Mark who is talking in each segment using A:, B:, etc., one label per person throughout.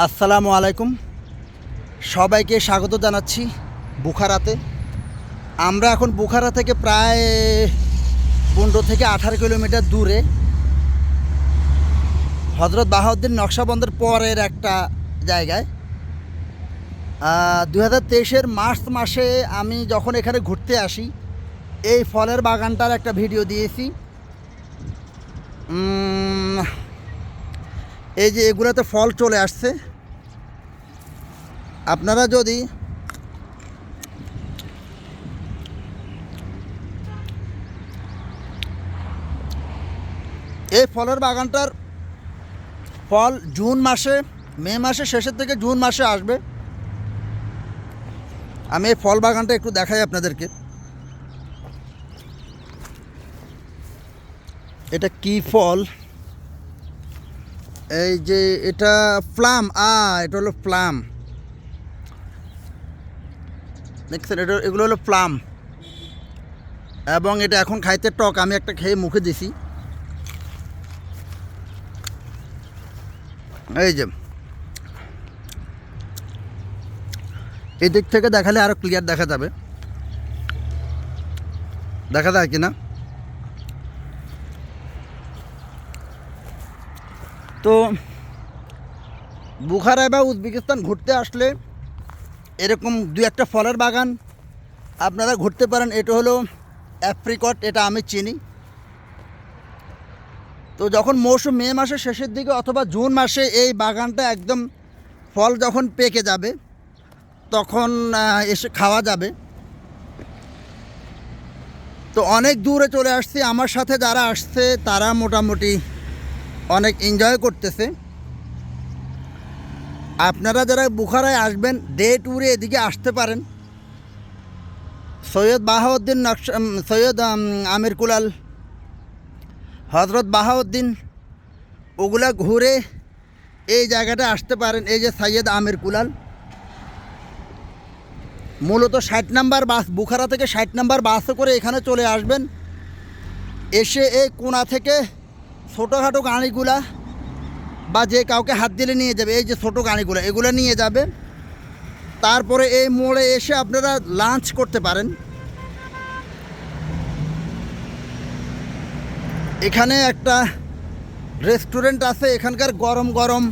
A: আসসালামু আলাইকুম। সবাইকে স্বাগত জানাচ্ছি বুখারাতে। আমরা এখন বুখারা থেকে প্রায় পনেরো থেকে আঠারো কিলোমিটার দূরে। হজরত বাহাউদ্দিন নকশাবন্দের পরের একটা জায়গায়। দু হাজার তেইশের মার্চ মাসে আমি যখন এখানে ঘুরতে আসি, এই ফলের বাগানটার একটা ভিডিও দিয়েছি। এই যে এগুলোতে ফল চলে আসছে। আপনারা যদি এই ফলের বাগানটার ফল জুন মাসে, মে মাসে, শেষের থেকে জুন মাসে আসবে। আমি এই ফল বাগানটা একটু দেখাই আপনাদেরকে। এটা কি ফল? এই যে এটা প্লাম, আ, এটা হলো প্লাম। দেখছেন, এটা, এগুলো হলো প্লাম। এবং এটা এখন খাইতে টক, আমি একটা খেয়ে মুখে দিছি। এই যে। এদিক থেকে দেখালে আরও ক্লিয়ার দেখা যাবে। দেখা যায় কি না তো বুখারায় বা উজবেকিস্তান ঘুরতে আসলে এরকম দু একটা ফলের বাগান আপনারা ঘুরতে পারেন। এটা হলো অ্যাপ্রিকট, এটা আমি চিনি। তো যখন মৌসুম মে মাসের শেষের দিকে অথবা জুন মাসে এই বাগানটা একদম ফল যখন পেকে যাবে, তখন এসে খাওয়া যাবে। তো অনেক দূরে চলে আসছি। আমার সাথে যারা আসছে, তারা মোটামুটি অনেক এনজয় করতেছে। আপনারা যারা বুখারায় আসবেন ডে ট্যুরে এদিকে আসতে পারেন। সৈয়দ বাহাউদ্দিন নকশা সৈয়দ আমির কুলাল হজরত বাহাউদ্দিন, ওগুলা ঘুরে এই জায়গাটা আসতে পারেন, এই যে সৈয়দ আমির কুলাল। মূলত ষাট নাম্বার বাস, বুখারা থেকে ষাট নাম্বার বাসে করে এখানে চলে আসবেন। এসে এই কোনা থেকে ছোটোখাটো গাড়িগুলা বা যে কাউকে হাত দিলে নিয়ে যাবে, এই যে ছোটো গাড়িগুলো, এগুলো নিয়ে যাবে। তারপরে এই মোড়ে এসে আপনারা লাঞ্চ করতে পারেন। এখানে একটা রেস্টুরেন্ট আছে, এখানকার গরম গরম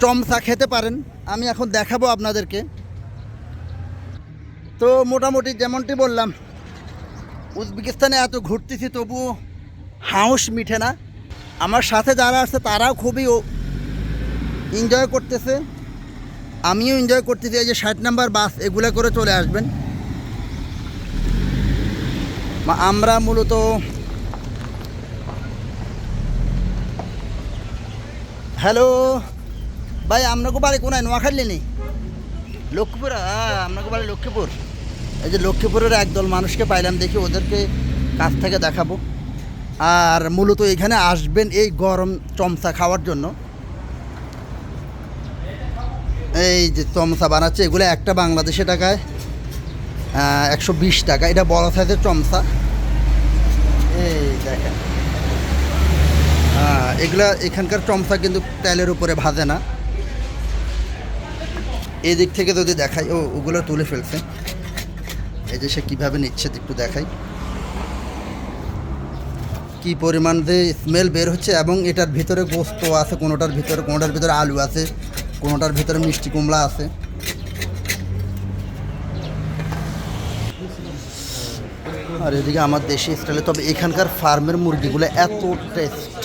A: চমচা খেতে পারেন। আমি এখন দেখাবো আপনাদেরকে। তো মোটামুটি যেমনটি বললাম, উজবেকিস্তানে এত ঘুরতেছি, তবুও হাউস মিঠে না। আমার সাথে যারা আছে, তারাও খুবই এনজয় করতেছে। আমিও এনজয় করতেছি, এই যে ষাট নাম্বার বাস, এগুলো করে চলে আসবেন। আমরা মূলত হ্যালো, ভাই, আপনাকে বাড়ি কোনায়? নোয়াখালী নেই লক্ষ্মীপুর আপনাকে বাড়ি লক্ষ্মীপুর। এই যে লক্ষ্মীপুরের একদল মানুষকে পাইলাম, দেখি ওদেরকে কাছ থেকে দেখাবো। আর মূলত এখানে আসবেন এই গরম চমচা খাওয়ার জন্য। এই যে চমচা বানাচ্ছে, এগুলো একটা বাংলাদেশে টাকায় একশো বিশ টাকা। এটা বড় সাইজের চমচা। এই দেখেন। এগুলা এখানকার চমচা কিন্তু তেলের উপরে ভাজে না। এই দিক থেকে যদি দেখাই, ও ওগুলো তুলে ফেলছে। এই যে সে কীভাবে নিচ্ছে, একটু দেখাই। কি পরিমাণ যে স্মেল বের হচ্ছে এবং এটার ভিতরে গোস্ত আছে, কোনোটার ভিতরে কোনোটার ভিতরে আলু আছে, কোনোটার ভিতরে মিষ্টি কুমড়া আছে। আর এদিকে আমার দেশি স্টাইলে তবে এখানকার ফার্মের মুরগিগুলো এত টেস্ট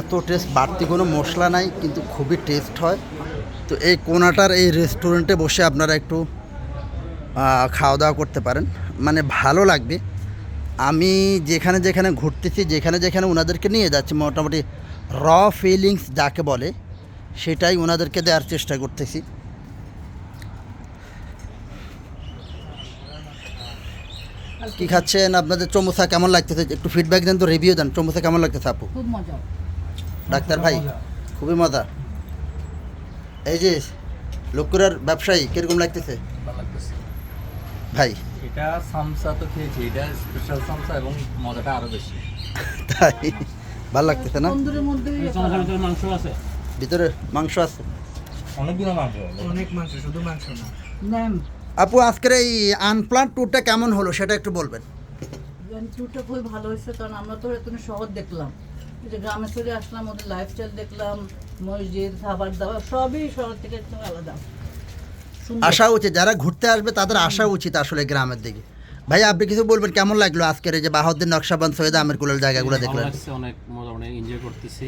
A: এত টেস্ট বাড়তি কোনো মশলা নাই, কিন্তু খুবই টেস্ট হয়। তো এই কোনাটার এই রেস্টুরেন্টে বসে আপনারা একটু খাওয়া দাওয়া করতে পারেন। মানে ভালো লাগবে। আমি যেখানে যেখানে ঘুরতেছি যেখানে যেখানে ওনাদেরকে নিয়ে যাচ্ছি মোটামুটি র ফিলিংস যাকে বলে সেটাই ওনাদেরকে দেওয়ার চেষ্টা করতেছি। কি খাচ্ছেন আপনাদের চমুসা কেমন লাগতেছে? একটু ফিডব্যাক দেন তো রিভিউ দেন চমুসা কেমন লাগতেছে আপু?
B: খুব মজা।
A: ডাক্তার ভাই খুবই মজা। এই যে লক্ষ্মীরার ব্যবসায়ী কীরকম লাগতেছে?
C: ভালো লাগতেছে।
A: ভাই।
C: এটা সামসা তো খেয়েছি এটা স্পেশাল সামসা এবং মজাটা আরও বেশি।
A: তাই? ভালো লাগতেছে না?
B: তন্দুরের মধ্যে
D: মাংস আছে?
A: ভিতরে মাংস আছে?
C: অনেকগুলো মাংস
B: অনেক মাংস শুধু মাংস না।
A: আপু আজকের এই আনপ্লান্ট ট্যুরটা কেমন হলো সেটা একটু বলবেন।
D: ট্যুরটা খুবই ভালো হয়েছে কারণ আমরা তো এখানে শহর দেখলাম। এই যে গ্রামে চলে আসলাম ওদের লাইফস্টাইল দেখলাম মসজিদ খাবার দাবার সবই শহর থেকে একদম আলাদা।
A: আসা উচিত যারা ঘুরতে আসবে তাদের আসা উচিত আসলে গ্রামের দিকে। ভাই আপনি কিছু বলবেন? কেমন লাগল আজকের এই যে বাহাউদ্দিন নকশাবন্দ সৈয়দ আমের কুলের জায়গাগুলো দেখলেন?
E: অনেক মজা অনেক এনজয় করতেছি।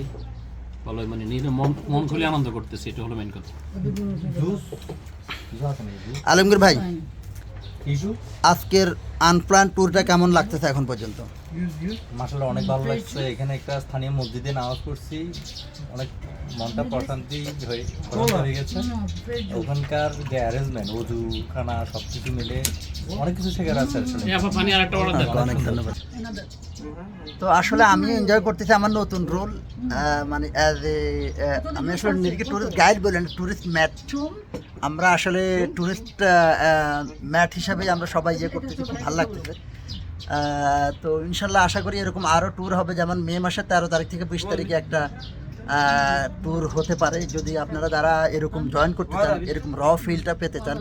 E: ভালো মানে নিজে মন মন খুলে আনন্দ করতেছি এটা হলো মেন কথা।
A: আলমগীর ভাই। আজকের আনপ্লান ট্যুরটা কেমন লাগতেছে এখন পর্যন্ত?
C: মাসাল্লাহ অনেক ভালো লাগছে। এখানে একটা স্থানীয় মসজিদে নামাজ পড়ছি। অনেক মনটা প্রশান্তি হয়ে হয়ে গেছে। ওখানকার যে অ্যারেঞ্জমেন্ট অজু খানা সব কিছু মিলে অনেক কিছু শেখার আছে
A: আপনাকে অনেক ধন্যবাদ। তো আসলে আমি এনজয় করতেছি আমার নতুন রোল মানে অ্যাজ এ আমি আসলে নিজেকে টুরিস্ট গাইড বলেন টুরিস্ট ম্যাট আমরা আসলে টুরিস্ট ম্যাট হিসাবে আমরা সবাই ইয়ে করতেছি খুব ভালো লাগতেছে। তো ইনশাল্লাহ আশা করি এরকম আরও ট্যুর হবে যেমন মে মাসের তেরো তারিখ থেকে বিশ তারিখে একটা ট্যুর হতে পারে। যদি আপনারা যারা এরকম জয়েন করতে চান এরকম র ফিলটা পেতে চান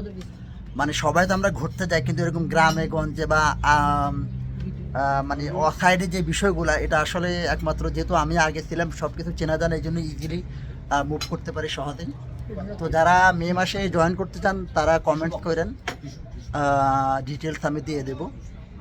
A: মানে সবাই তো আমরা ঘুরতে যাই কিন্তু এরকম গ্রামে গঞ্জে বা মানে অসাইডে যে বিষয়গুলো এটা আসলে একমাত্র যেহেতু আমি আগে ছিলাম সব কিছু চেনা জানা এই জন্য ইজিলি মুভ করতে পারি সহজেই তো যারা মে মাসে জয়েন করতে চান তারা কমেন্ট করেন ডিটেলস আমি দিয়ে দেবো।